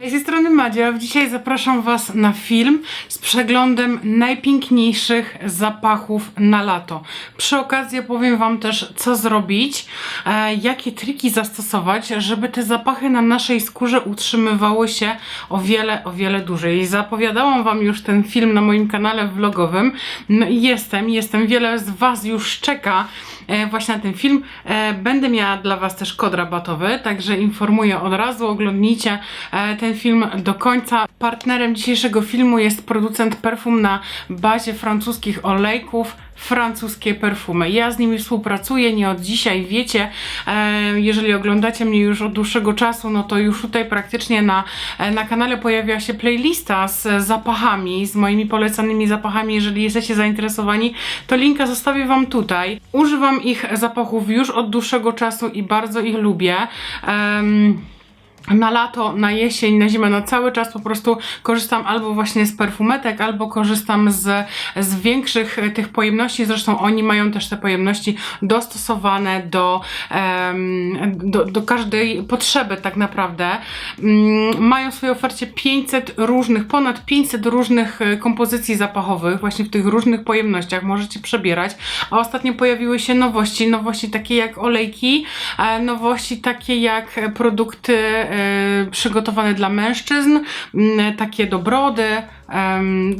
Z tej strony Madzia. Dzisiaj zapraszam Was na film z przeglądem najpiękniejszych zapachów na lato. Przy okazji opowiem Wam też, co zrobić, e, jakie triki zastosować, żeby te zapachy na naszej skórze utrzymywały się o wiele, o wiele dłużej. Zapowiadałam Wam już ten film na moim kanale vlogowym. No i jestem, jestem. Wiele z Was już czeka właśnie na ten film. E, Będę miała dla Was też kod rabatowy, także informuję od razu, oglądnijcie e, ten film do końca. Partnerem dzisiejszego filmu jest producent perfum na bazie francuskich olejków, francuskie perfumy. Ja z nimi współpracuję, nie od dzisiaj, wiecie, e, jeżeli oglądacie mnie już od dłuższego czasu, no to już tutaj praktycznie na, e, na kanale pojawia się playlista z zapachami, z moimi polecanymi zapachami, jeżeli jesteście zainteresowani, to linka zostawię Wam tutaj. Używam ich zapachów już od dłuższego czasu i bardzo ich lubię. Em, na lato, na jesień, na zimę, na cały czas po prostu korzystam albo właśnie z perfumetek, albo korzystam z, z większych e, tych pojemności. Zresztą oni mają też te pojemności dostosowane do, do, do każdej potrzeby tak naprawdę. Mm, mają w swojej ofercie 500 różnych, ponad 500 różnych e, kompozycji zapachowych, właśnie w tych różnych pojemnościach możecie przebierać. A ostatnio pojawiły się nowości, nowości takie jak olejki, e, nowości takie jak produkty przygotowane dla mężczyzn, takie do brody,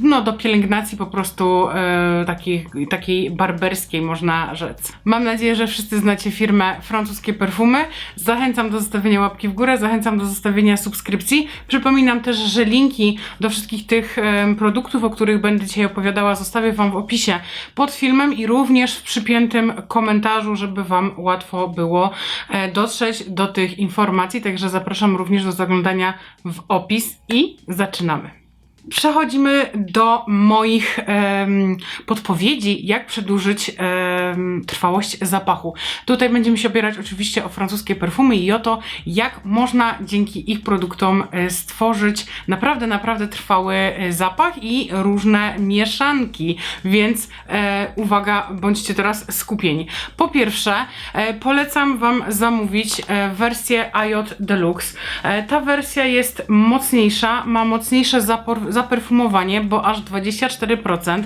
no do pielęgnacji po prostu e, takiej, takiej barberskiej można rzec. Mam nadzieję, że wszyscy znacie firmę Francuskie Perfumy. Zachęcam do zostawienia łapki w górę, zachęcam do zostawienia subskrypcji. Przypominam też, że linki do wszystkich tych produktów, o których będę dzisiaj opowiadała, zostawię Wam w opisie pod filmem i również w przypiętym komentarzu, żeby Wam łatwo było e, dotrzeć do tych informacji. Także zapraszam również do zaglądania w opis i zaczynamy. Przechodzimy do moich podpowiedzi, jak przedłużyć trwałość zapachu. Tutaj będziemy się opierać oczywiście o francuskie perfumy i o to, jak można dzięki ich produktom e, stworzyć naprawdę, naprawdę trwały e, zapach i różne mieszanki. Więc e, uwaga, bądźcie teraz skupieni. Po pierwsze, e, polecam Wam zamówić e, wersję IOT Deluxe. E, ta wersja jest mocniejsza, ma mocniejsze zapor, zaperfumowanie, bo aż 24%.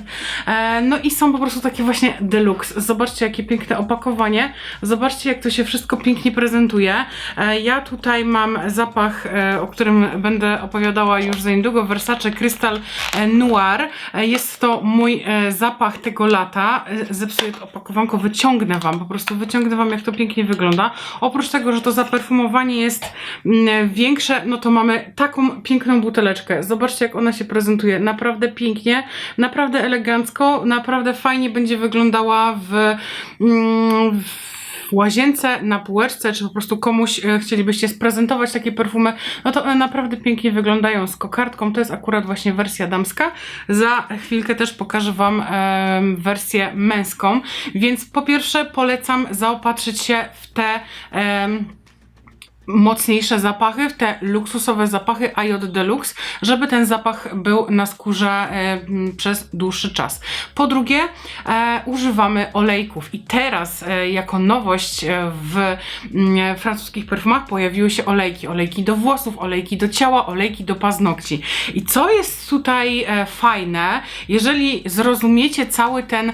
E, no i są po prostu takie właśnie deluxe. Zobaczcie, jakie piękne opakowanie. Zobaczcie, jak to się wszystko pięknie prezentuje. E, ja tutaj mam zapach, e, o którym będę opowiadała już za niedługo, Versace Crystal e, Noir. E, jest to mój e, zapach tego lata. E, Zepsuję to opakowanko, wyciągnę Wam, po prostu wyciągnę Wam, jak to pięknie wygląda. Oprócz tego, że to zaperfumowanie jest mm, większe, no to mamy taką piękną buteleczkę. Zobaczcie, jak ona się prezentuje. Naprawdę pięknie, naprawdę elegancko, naprawdę fajnie będzie wyglądała w, mm, w łazience, na półeczce, czy po prostu komuś e, chcielibyście sprezentować takie perfumy, no to one naprawdę pięknie wyglądają z kokardką. To jest akurat właśnie wersja damska. Za chwilkę też pokażę Wam em, wersję męską. Więc po pierwsze polecam zaopatrzyć się w te em, mocniejsze zapachy, w te luksusowe zapachy IOT Deluxe, żeby ten zapach był na skórze e, przez dłuższy czas. Po drugie, e, używamy olejków i teraz e, jako nowość e, w mm, francuskich perfumach pojawiły się olejki. Olejki do włosów, olejki do ciała, olejki do paznokci. I co jest tutaj e, fajne, jeżeli zrozumiecie cały ten e,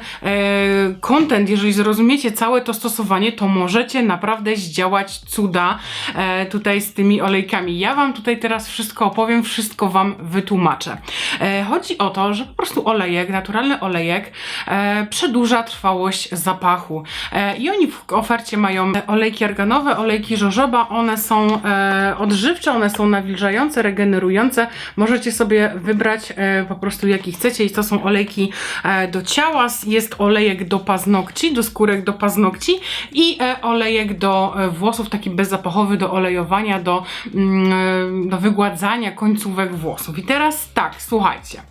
content, jeżeli zrozumiecie całe to stosowanie, to możecie naprawdę zdziałać cuda e, tutaj z tymi olejkami. Ja Wam tutaj teraz wszystko opowiem, wszystko Wam wytłumaczę. E, chodzi o to, że po prostu olejek, naturalny olejek e, przedłuża trwałość zapachu. E, I oni w ofercie mają olejki arganowe, olejki żożoba, one są e, odżywcze, one są nawilżające, regenerujące. Możecie sobie wybrać e, po prostu jaki chcecie i to są olejki e, do ciała, jest olejek do paznokci, do skórek do paznokci i e, olejek do e, włosów, taki bezzapachowy do olejowania, do, mm, do wygładzania końcówek włosów. I teraz tak, słuchajcie,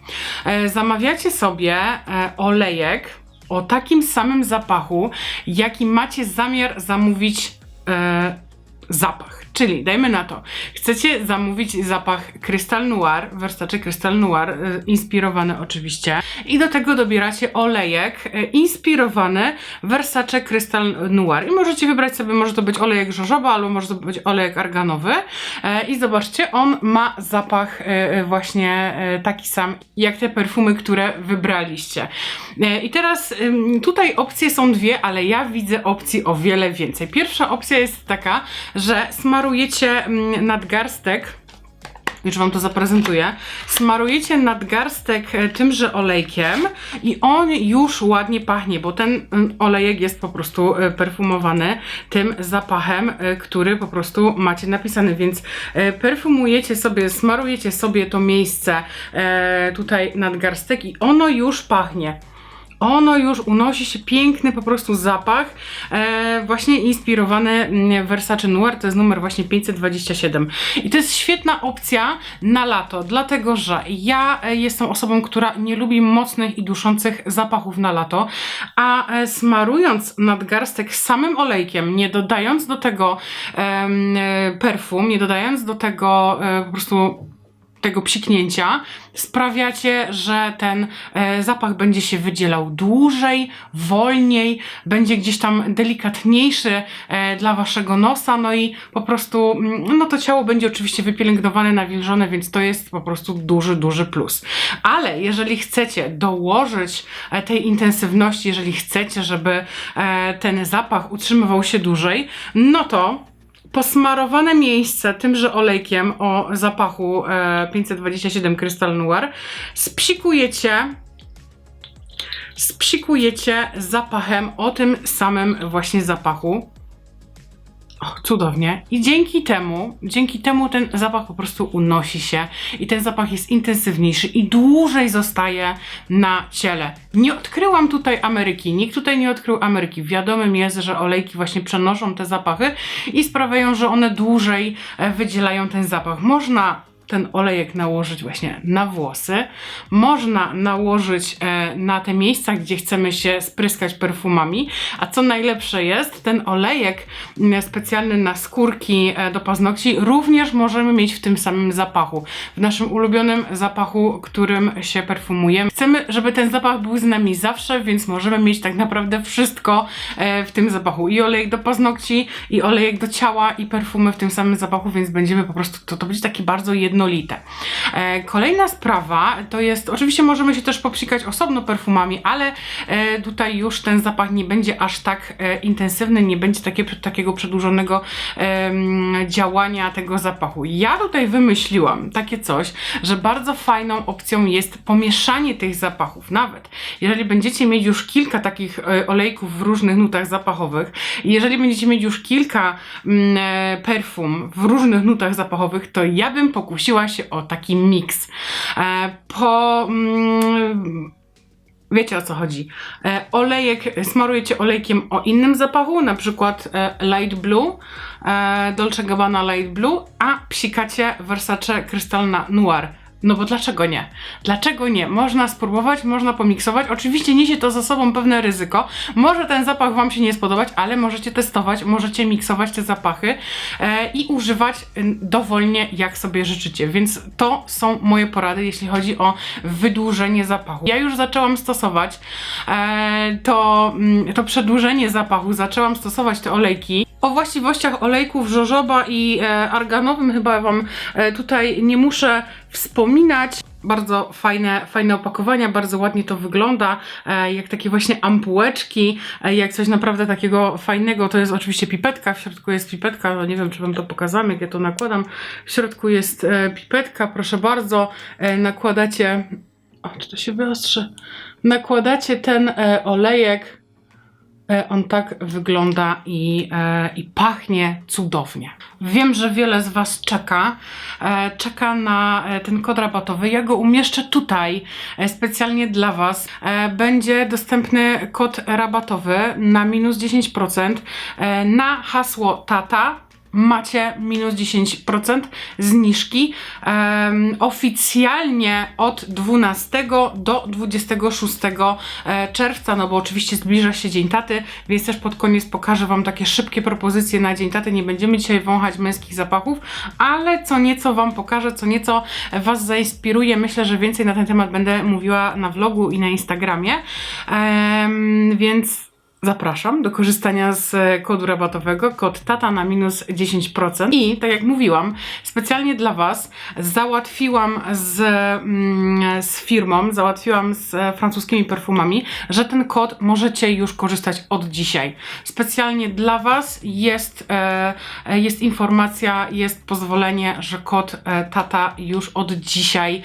e, zamawiacie sobie e, olejek o takim samym zapachu, jaki macie zamiar zamówić e, zapach. Czyli dajmy na to, chcecie zamówić zapach Crystal Noir, Versace Crystal Noir, y, inspirowany oczywiście, i do tego dobieracie olejek y, inspirowany Versace Crystal Noir. I możecie wybrać sobie, może to być olejek żożoba, albo może to być olejek arganowy. E, I zobaczcie, on ma zapach właśnie taki sam, jak te perfumy, które wybraliście. I teraz tutaj opcje są dwie, ale ja widzę opcji o wiele więcej. Pierwsza opcja jest taka, że smarujecie mm, nadgarstek już Wam to zaprezentuję. Smarujecie nadgarstek e, tymże olejkiem i on już ładnie pachnie, bo ten mm, olejek jest po prostu e, perfumowany tym zapachem, e, który po prostu macie napisany, więc perfumujecie sobie, smarujecie sobie to miejsce tutaj nadgarstek i ono już pachnie. Ono już unosi się piękny po prostu zapach, e, właśnie inspirowany mm, Versace Noir, to jest numer właśnie 527. I to jest świetna opcja na lato, dlatego że ja e, jestem osobą, która nie lubi mocnych i duszących zapachów na lato, a e, smarując nadgarstek samym olejkiem, nie dodając do tego e, perfum, nie dodając do tego e, po prostu tego psiknięcia sprawiacie, że ten e, zapach będzie się wydzielał dłużej, wolniej, będzie gdzieś tam delikatniejszy e, dla waszego nosa, no i po prostu, mm, no to ciało będzie oczywiście wypielęgnowane, nawilżone, więc to jest po prostu duży, duży plus. Ale jeżeli chcecie dołożyć e, tej intensywności, jeżeli chcecie, żeby e, ten zapach utrzymywał się dłużej, no to posmarowane miejsce tymże olejkiem o zapachu e, 527 Crystal Noir spsikujecie spsikujecie zapachem o tym samym właśnie zapachu. O, cudownie. I dzięki temu, dzięki temu ten zapach po prostu unosi się i ten zapach jest intensywniejszy i dłużej zostaje na ciele. Nie odkryłam tutaj Ameryki, nikt tutaj nie odkrył Ameryki. Wiadomym jest, że olejki właśnie przenoszą te zapachy i sprawiają, że one dłużej e, wydzielają ten zapach. Można ten olejek nałożyć właśnie na włosy. Można nałożyć e, na te miejsca, gdzie chcemy się spryskać perfumami. A co najlepsze jest, ten olejek specjalny na skórki e, do paznokci również możemy mieć w tym samym zapachu. W naszym ulubionym zapachu, którym się perfumujemy. Chcemy, żeby ten zapach był z nami zawsze, więc możemy mieć tak naprawdę wszystko e, w tym zapachu. I olejek do paznokci, i olejek do ciała, i perfumy w tym samym zapachu, więc będziemy po prostu, to, to będzie takie bardzo jednolite. E, kolejna sprawa to jest, oczywiście możemy się też popsikać osobno perfumami, ale e, tutaj już ten zapach nie będzie aż tak e, intensywny, nie będzie takie, takiego przedłużonego działania tego zapachu. Ja tutaj wymyśliłam takie coś, że bardzo fajną opcją jest pomieszanie tych zapachów. Nawet jeżeli będziecie mieć już kilka takich olejków w różnych nutach zapachowych jeżeli będziecie mieć już kilka mm, perfum w różnych nutach zapachowych, to ja bym pokusiła się o taki miks. E, po mm, Wiecie o co chodzi. E, olejek, smarujecie olejkiem o innym zapachu, na przykład e, light blue, e, Dolce Gabbana light blue, a psikacie Versace Krystalna Noir. No bo dlaczego nie? Dlaczego nie? Można spróbować, można pomiksować. Oczywiście niesie to za sobą pewne ryzyko. Może ten zapach Wam się nie spodobać, ale możecie testować, możecie miksować te zapachy e, i używać y, dowolnie, jak sobie życzycie. Więc to są moje porady, jeśli chodzi o wydłużenie zapachu. Ja już zaczęłam stosować e, to, mm, to przedłużenie zapachu, zaczęłam stosować te olejki. O właściwościach olejków żożoba i e, arganowym chyba Wam e, tutaj nie muszę wspominać. Bardzo fajne, fajne opakowania, bardzo ładnie to wygląda, e, jak takie właśnie ampułeczki, jak coś naprawdę takiego fajnego. To jest oczywiście pipetka, w środku jest pipetka, no nie wiem czy Wam to pokazam, jak ja to nakładam. W środku jest pipetka, proszę bardzo, nakładacie, o czy to się wyostrzy, nakładacie ten olejek, On tak wygląda i, e, i pachnie cudownie. Wiem, że wiele z Was czeka. E, czeka na e, ten kod rabatowy. Ja go umieszczę tutaj e, specjalnie dla Was. E, Będzie dostępny kod rabatowy na minus 10% e, na hasło TATA macie minus 10% zniżki. Em, oficjalnie od 12 do 26 e, czerwca, no bo oczywiście zbliża się Dzień Taty, więc też pod koniec pokażę Wam takie szybkie propozycje na Dzień Taty. Nie będziemy dzisiaj wąchać męskich zapachów, ale co nieco Wam pokażę, co nieco Was zainspiruje. Myślę, że więcej na ten temat będę mówiła na vlogu i na Instagramie, Em, więc Zapraszam do korzystania z e, kodu rabatowego, kod TATA na minus 10%. I tak jak mówiłam, specjalnie dla Was załatwiłam z, mm, z firmą, załatwiłam z e, francuskimi perfumami, że ten kod możecie już korzystać od dzisiaj. Specjalnie dla Was jest, e, jest informacja, jest pozwolenie, że kod TATA już od dzisiaj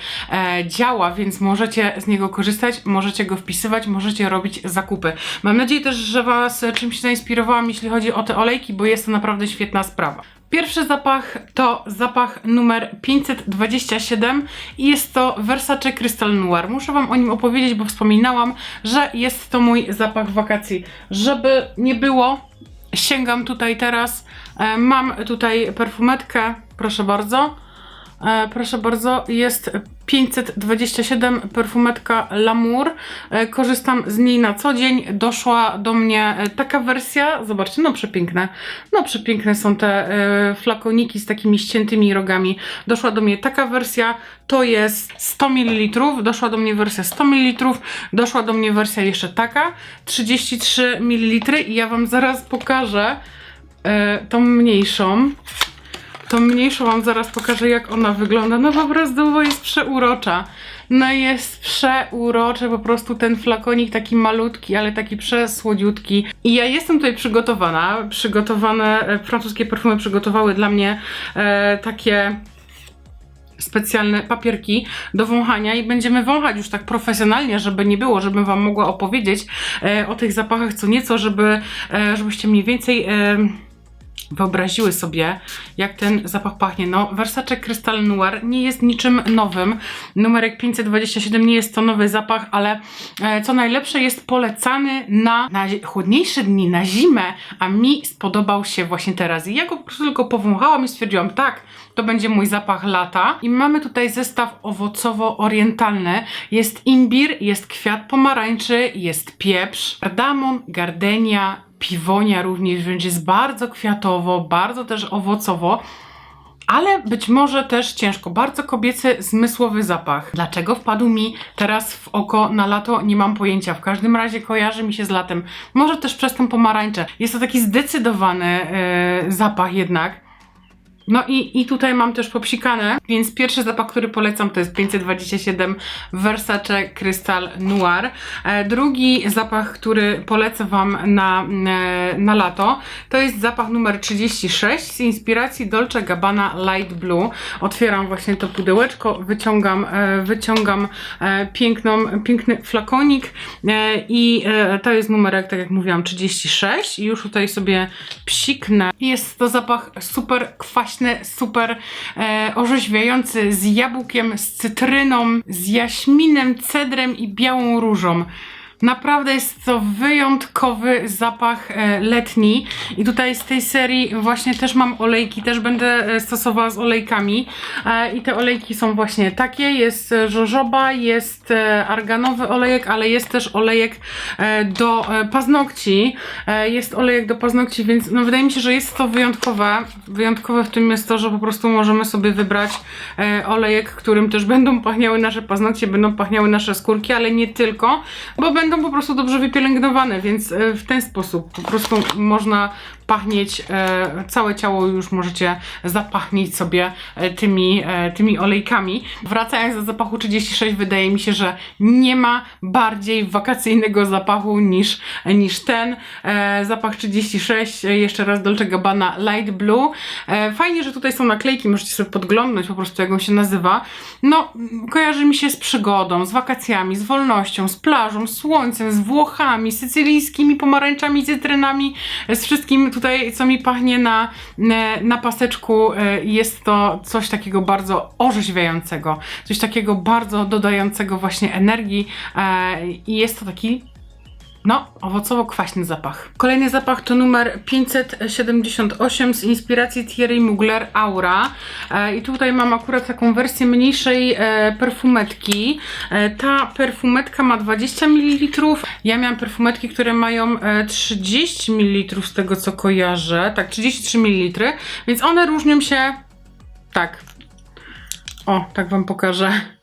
działa, więc możecie z niego korzystać, możecie go wpisywać, możecie robić zakupy. Mam nadzieję też, że Was czymś zainspirowałam, jeśli chodzi o te olejki, bo jest to naprawdę świetna sprawa. Pierwszy zapach to zapach numer 527 i jest to Versace Crystal Noir. Muszę Wam o nim opowiedzieć, bo wspominałam, że jest to mój zapach wakacji. Żeby nie było, sięgam tutaj teraz. E, mam tutaj perfumetkę, proszę bardzo. E, proszę bardzo, jest 527 perfumetka Lamour. E, korzystam z niej na co dzień. Doszła do mnie e, taka wersja, zobaczcie, no przepiękne. No przepiękne są te flakoniki z takimi ściętymi rogami. Doszła do mnie taka wersja, to jest 100 ml. Doszła do mnie wersja 100 ml. Doszła do mnie wersja jeszcze taka, 33 ml i ja Wam zaraz pokażę tą mniejszą. Tą mniejszą wam zaraz pokażę, jak ona wygląda. No po prostu, jest przeurocza. No jest przeuroczy, po prostu ten flakonik taki malutki, ale taki przesłodziutki. I ja jestem tutaj przygotowana. Przygotowane, e, francuskie perfumy przygotowały dla mnie e, takie specjalne papierki do wąchania i będziemy wąchać już tak profesjonalnie, żeby nie było, żebym Wam mogła opowiedzieć e, o tych zapachach co nieco, żeby, e, żebyście mniej więcej e, wyobraziły sobie, jak ten zapach pachnie. No, Versace Crystal Noir nie jest niczym nowym. Numerek 527 nie jest to nowy zapach, ale e, co najlepsze jest polecany na, na chłodniejsze dni, na zimę, a mi spodobał się właśnie teraz. I ja go po prostu tylko powąchałam i stwierdziłam, tak, to będzie mój zapach lata. I mamy tutaj zestaw owocowo-orientalny. Jest imbir, jest kwiat pomarańczy, jest pieprz, kardamon, gardenia, piwonia również, więc jest bardzo kwiatowo, bardzo też owocowo. Ale być może też ciężko, bardzo kobiecy, zmysłowy zapach. Dlaczego wpadł mi teraz w oko na lato? Nie mam pojęcia. W każdym razie kojarzy mi się z latem. Może też przez ten pomarańcze. Jest to taki zdecydowany yy, zapach jednak. No i, i tutaj mam też popsikane, więc pierwszy zapach, który polecam to jest 527 Versace Crystal Noir. E, drugi zapach, który polecę Wam na, e, na lato, to jest zapach numer 36 z inspiracji Dolce Gabbana Light Blue. Otwieram właśnie to pudełeczko, wyciągam, e, wyciągam piękną, piękny flakonik i to jest numerek, tak jak mówiłam, 36 i już tutaj sobie psiknę. Jest to zapach super kwaśny, super e, orzeźwiający z jabłkiem, z cytryną, z jaśminem, cedrem i białą różą. Naprawdę jest to wyjątkowy zapach e, letni. I tutaj z tej serii właśnie też mam olejki, też będę e, stosowała z olejkami. E, i te olejki są właśnie takie, jest żożoba, jest arganowy olejek, ale jest też olejek do paznokci, jest olejek do paznokci, więc no wydaje mi się, że jest to wyjątkowe, wyjątkowe w tym jest to, że po prostu możemy sobie wybrać olejek, którym też będą pachniały nasze paznokcie, będą pachniały nasze skórki, ale nie tylko, bo będą po prostu dobrze wypielęgnowane, więc e, w ten sposób po prostu można pachnieć, e, całe ciało już możecie zapachnieć sobie e, tymi, e, tymi olejkami. Wracając do zapachu 36, wydaje mi się, że nie ma bardziej wakacyjnego zapachu niż, niż ten. Zapach 36, e, jeszcze raz Dolce Gabbana Light Blue. Fajnie, że tutaj są naklejki, możecie sobie podglądnąć po prostu jak on się nazywa. No, kojarzy mi się z przygodą, z wakacjami, z wolnością, z plażą, słońcem, z Włochami, sycylijskimi pomarańczami, cytrynami, z wszystkim tutaj, co mi pachnie na, na- na paseczku. e, Jest to coś takiego bardzo orzeźwiającego, coś takiego bardzo dodającego właśnie energii e, i jest to taki No, owocowo-kwaśny zapach. Kolejny zapach to numer 578 z inspiracji Thierry Mugler Aura. E, I tutaj mam akurat taką wersję mniejszej e, perfumetki. E, ta perfumetka ma 20 ml. Ja miałam perfumetki, które mają e, 30 ml z tego co kojarzę. Tak, 33 ml. Więc one różnią się tak. O, tak wam pokażę.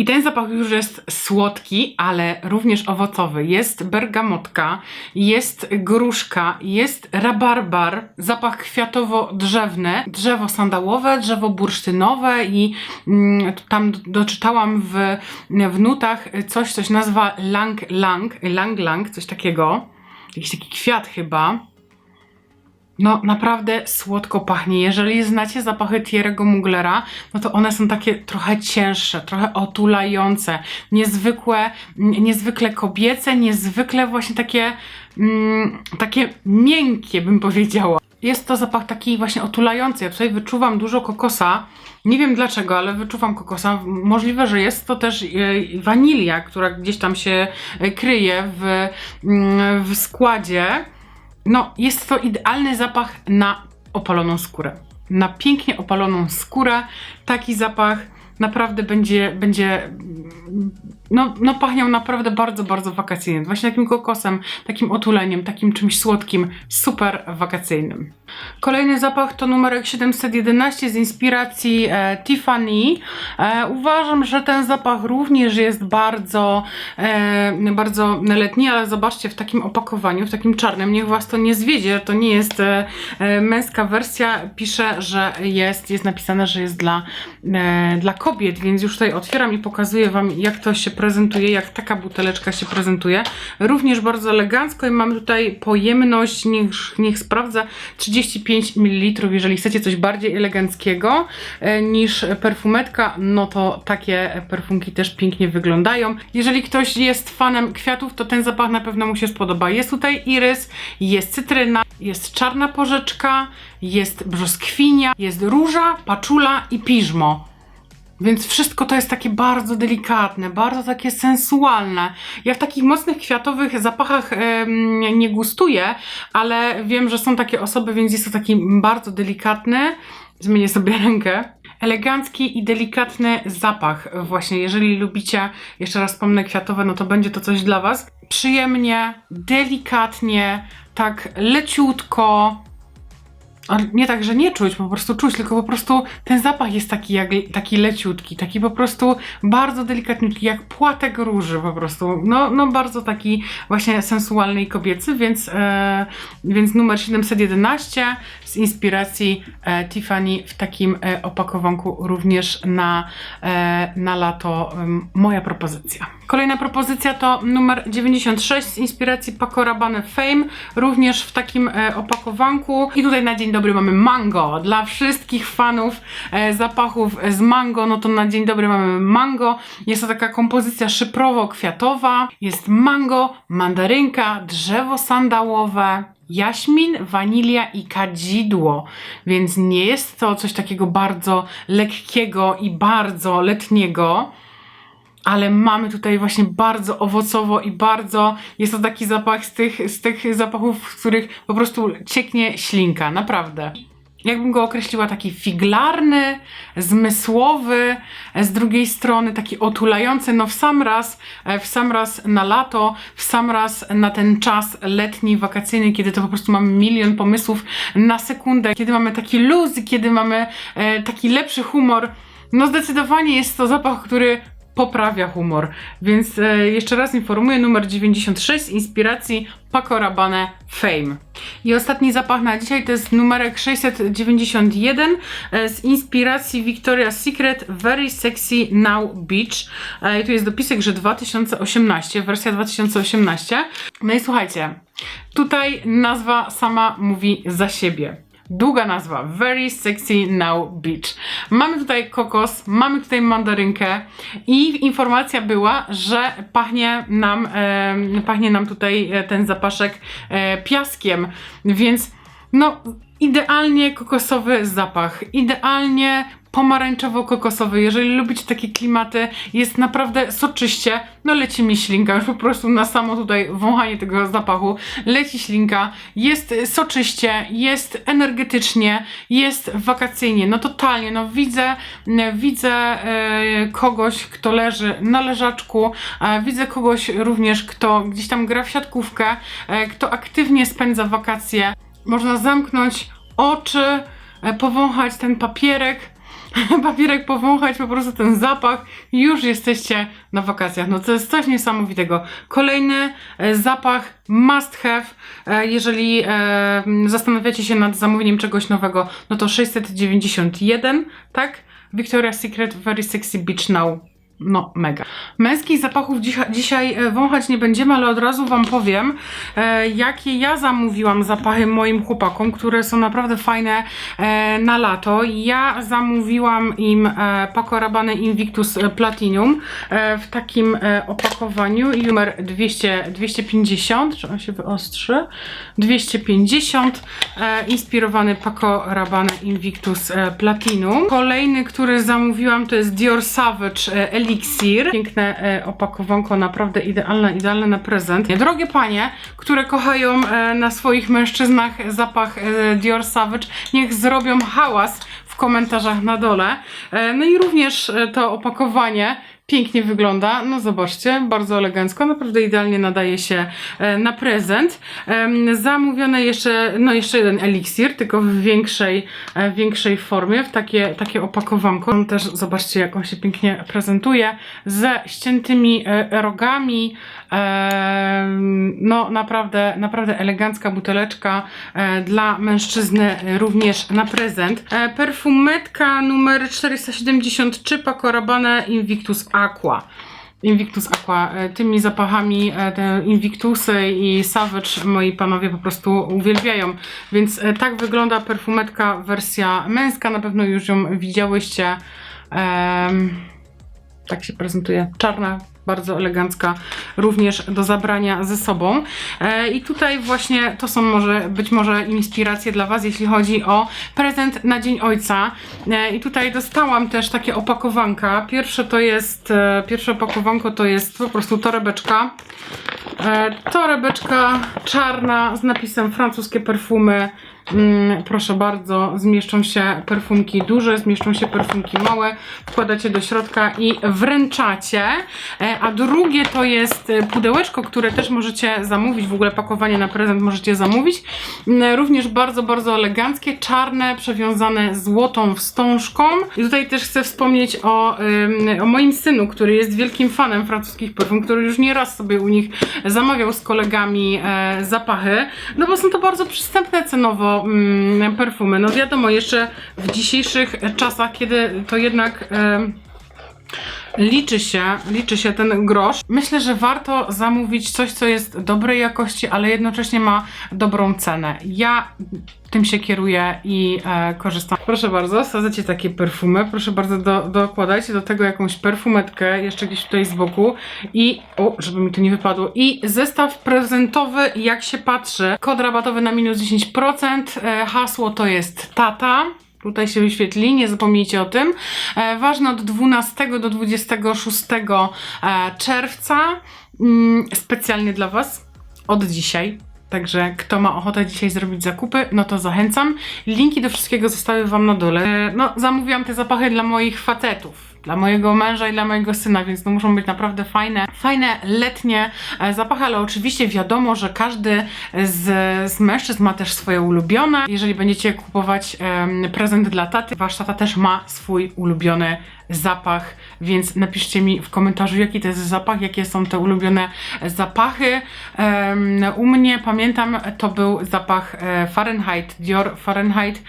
I ten zapach już jest słodki, ale również owocowy. Jest bergamotka, jest gruszka, jest rabarbar, zapach kwiatowo-drzewny, drzewo sandałowe, drzewo bursztynowe i mm, tam doczytałam w, w nutach coś, coś nazwa lang lang, lang lang, coś takiego. Jakiś taki kwiat chyba. No, naprawdę słodko pachnie. Jeżeli znacie zapachy Thierry'ego Muglera, no to one są takie trochę cięższe, trochę otulające, niezwykłe, niezwykle kobiece, niezwykle właśnie takie, mm, takie miękkie, bym powiedziała. Jest to zapach taki właśnie otulający. Ja tutaj wyczuwam dużo kokosa. Nie wiem dlaczego, ale wyczuwam kokosa. Możliwe, że jest to też e, wanilia, która gdzieś tam się e, kryje w, mm, w składzie. No, jest to idealny zapach na opaloną skórę. Na pięknie opaloną skórę. Taki zapach naprawdę będzie, będzie no, no pachniał naprawdę bardzo, bardzo wakacyjnie. Właśnie takim kokosem, takim otuleniem, takim czymś słodkim, super wakacyjnym. Kolejny zapach to numerek 711 z inspiracji e, Tiffany. E, uważam, że ten zapach również jest bardzo, e, bardzo letni, ale zobaczcie w takim opakowaniu, w takim czarnym. Niech was to nie zwiedzie, to nie jest e, e, męska wersja. Pisze, że jest, jest napisane, że jest dla, e, dla kobiet, więc już tutaj otwieram i pokazuję wam, jak to się prezentuje, jak taka buteleczka się prezentuje. Również bardzo elegancko i mamy tutaj pojemność, niech, niech sprawdza, 35 ml. Jeżeli chcecie coś bardziej eleganckiego e, niż perfumetka, no to takie perfumki też pięknie wyglądają. Jeżeli ktoś jest fanem kwiatów, to ten zapach na pewno mu się spodoba. Jest tutaj irys, jest cytryna, jest czarna porzeczka, jest brzoskwinia, jest róża, paczula i piżmo. Więc wszystko to jest takie bardzo delikatne, bardzo takie sensualne. Ja w takich mocnych kwiatowych zapachach nie gustuję, ale wiem, że są takie osoby, więc jest to taki bardzo delikatny. Zmienię sobie rękę. Elegancki i delikatny zapach. Właśnie, jeżeli lubicie, jeszcze raz wspomnę, kwiatowe, no to będzie to coś dla Was. Przyjemnie, delikatnie, tak leciutko, nie tak, że nie czuć, po prostu czuć, tylko po prostu ten zapach jest taki, jak, taki leciutki, taki po prostu bardzo delikatniutki, jak płatek róży po prostu. No, no bardzo taki właśnie sensualny i kobiecy, więc, e, więc numer 711 z inspiracji e, Tiffany w takim e, opakowanku również na, e, na lato moja propozycja. Kolejna propozycja to numer 96 z inspiracji Paco Rabanne Fame, również w takim opakowanku. I tutaj na dzień dobry mamy mango. Dla wszystkich fanów zapachów z mango, no to na dzień dobry mamy mango. Jest to taka kompozycja szyprowo-kwiatowa. Jest mango, mandarynka, drzewo sandałowe, jaśmin, wanilia i kadzidło, więc nie jest to coś takiego bardzo lekkiego i bardzo letniego. Ale mamy tutaj właśnie bardzo owocowo i bardzo jest to taki zapach z tych, z tych zapachów, z których po prostu cieknie ślinka, naprawdę. Jakbym go określiła taki figlarny, zmysłowy, z drugiej strony taki otulający, no w sam raz, e, w sam raz na lato, w sam raz na ten czas letni, wakacyjny, kiedy to po prostu mamy milion pomysłów na sekundę, kiedy mamy taki luz, kiedy mamy e, taki lepszy humor. No zdecydowanie jest to zapach, który poprawia humor. Więc e, jeszcze raz informuję, numer 96 z inspiracji Paco Rabanne Fame. I ostatni zapach na dzisiaj to jest numerek 691 e, z inspiracji Victoria's Secret Very Sexy Now Beach. E, tu jest dopisek, że 2018, wersja 2018. No i słuchajcie, tutaj nazwa sama mówi za siebie. Długa nazwa. Very Sexy Now Beach. Mamy tutaj kokos, mamy tutaj mandarynkę i informacja była, że pachnie nam, e, pachnie nam tutaj e, ten zapaszek e, piaskiem, więc no idealnie kokosowy zapach, idealnie pomarańczowo-kokosowy. Jeżeli lubicie takie klimaty, jest naprawdę soczyście. No leci mi ślinka, już po prostu na samo tutaj wąchanie tego zapachu leci ślinka. Jest soczyście, jest energetycznie, jest wakacyjnie. No totalnie, no widzę, widzę e, kogoś, kto leży na leżaczku, e, widzę kogoś również, kto gdzieś tam gra w siatkówkę, e, kto aktywnie spędza wakacje. Można zamknąć oczy, powąchać ten papierek, papierek powąchać, po prostu ten zapach już jesteście na wakacjach. No to jest coś niesamowitego. Kolejny e, zapach must have, e, jeżeli e, zastanawiacie się nad zamówieniem czegoś nowego, no to 691, tak? Victoria's Secret Very Sexy Beach Now. No, mega. Męskich zapachów dzisiaj, e, wąchać nie będziemy, ale od razu Wam powiem, e, jakie ja zamówiłam zapachy moim chłopakom, które są naprawdę fajne e, na lato. Ja zamówiłam im e, Paco Rabanne Invictus Platinum e, w takim e, opakowaniu numer 200, 250, czy on się wyostrzy? 250, e, inspirowany Paco Rabanne Invictus e, Platinum. Kolejny, który zamówiłam to jest Dior Savage e, Elixir. Piękne e, opakowanko, naprawdę idealne, idealne na prezent. Drogie panie, które kochają e, na swoich mężczyznach zapach e, Dior Savage, niech zrobią hałas w komentarzach na dole. E, no i również e, to opakowanie pięknie wygląda. No zobaczcie, bardzo elegancko, naprawdę idealnie nadaje się e, na prezent. Zamówione jeszcze, no jeszcze jeden eliksir, tylko w większej, e, większej formie, w takie, takie opakowanko. On też, zobaczcie jak on się pięknie prezentuje, ze ściętymi e, rogami. No naprawdę, naprawdę elegancka buteleczka dla mężczyzny również na prezent. Perfumetka numer 473 Paco Rabanne Invictus Aqua. Invictus Aqua. E, Tymi zapachami e, te Invictusy i Savage moi panowie po prostu uwielbiają. Więc e, tak wygląda perfumetka wersja męska. Na pewno już ją widziałyście. Em, tak się prezentuje. Czarna, bardzo elegancka, również do zabrania ze sobą. E, I tutaj właśnie to są może być może inspiracje dla Was, jeśli chodzi o prezent na Dzień Ojca. E, I tutaj dostałam też takie opakowanka. Pierwsze to jest, e, pierwsze opakowanko to jest po prostu torebeczka. Torebeczka czarna z napisem francuskie perfumy. Mm, proszę bardzo, zmieszczą się perfumki duże, zmieszczą się perfumki małe, wkładacie do środka i wręczacie. E, a drugie to jest e, pudełeczko, które też możecie zamówić, w ogóle pakowanie na prezent możecie zamówić. Mm, Również bardzo, bardzo eleganckie, czarne, przewiązane złotą wstążką. I tutaj też chcę wspomnieć o, o moim synu, który jest wielkim fanem francuskich perfum, który już nieraz sobie u nich zamawiał z kolegami e, zapachy, no bo są to bardzo przystępne cenowo mm, perfumy. No wiadomo, jeszcze w dzisiejszych czasach, kiedy to jednak... em, Liczy się, liczy się ten grosz. Myślę, że warto zamówić coś, co jest dobrej jakości, ale jednocześnie ma dobrą cenę. Ja tym się kieruję i e, korzystam. Proszę bardzo, sadzacie takie perfumy. Proszę bardzo, do, dokładajcie do tego jakąś perfumetkę, jeszcze gdzieś tutaj z boku. I, o, żeby mi to nie wypadło. I zestaw prezentowy, jak się patrzy. Kod rabatowy na minus 10%. E, hasło to jest tata. Tutaj się wyświetli, nie zapomnijcie o tym. E, ważne od 12 do 26 e, czerwca. Mm, specjalnie dla Was od dzisiaj. Także kto ma ochotę dzisiaj zrobić zakupy, no to zachęcam. Linki do wszystkiego zostały Wam na dole. E, no, zamówiłam te zapachy dla moich facetów. Dla mojego męża i dla mojego syna, więc to muszą być naprawdę fajne, fajne letnie e, zapachy, ale oczywiście wiadomo, że każdy z, z mężczyzn ma też swoje ulubione. Jeżeli będziecie kupować em, prezent dla taty, wasz tata też ma swój ulubiony zapach, więc napiszcie mi w komentarzu, jaki to jest zapach, jakie są te ulubione zapachy. Em, u mnie pamiętam, to był zapach e, Fahrenheit, Dior Fahrenheit,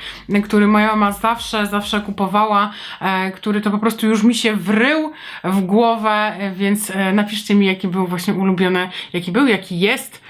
który moja mama zawsze, zawsze kupowała, e, który to po prostu już mi się wrył w głowę, więc e, napiszcie mi, jaki był właśnie ulubiony, jaki był, jaki jest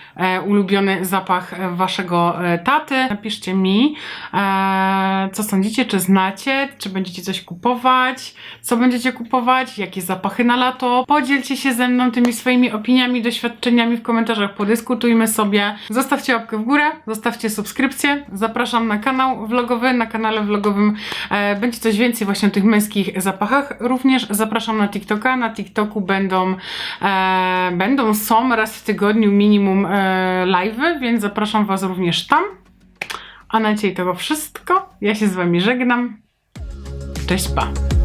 ulubiony zapach e, waszego e, taty. Napiszcie mi, e, co sądzicie, czy znacie, czy będziecie coś kupować, co będziecie kupować, jakie zapachy na lato. Podzielcie się ze mną tymi swoimi opiniami, doświadczeniami w komentarzach, podyskutujmy sobie. Zostawcie łapkę w górę, zostawcie subskrypcję. Zapraszam na kanał vlogowy. Na kanale vlogowym e, będzie coś więcej właśnie o tych męskich zapachach. Również zapraszam na TikToka. Na TikToku będą, e, będą, są raz w tygodniu minimum e, live'y, więc zapraszam Was również tam. A na dzisiaj to wszystko. Ja się z Wami żegnam. Cześć, pa!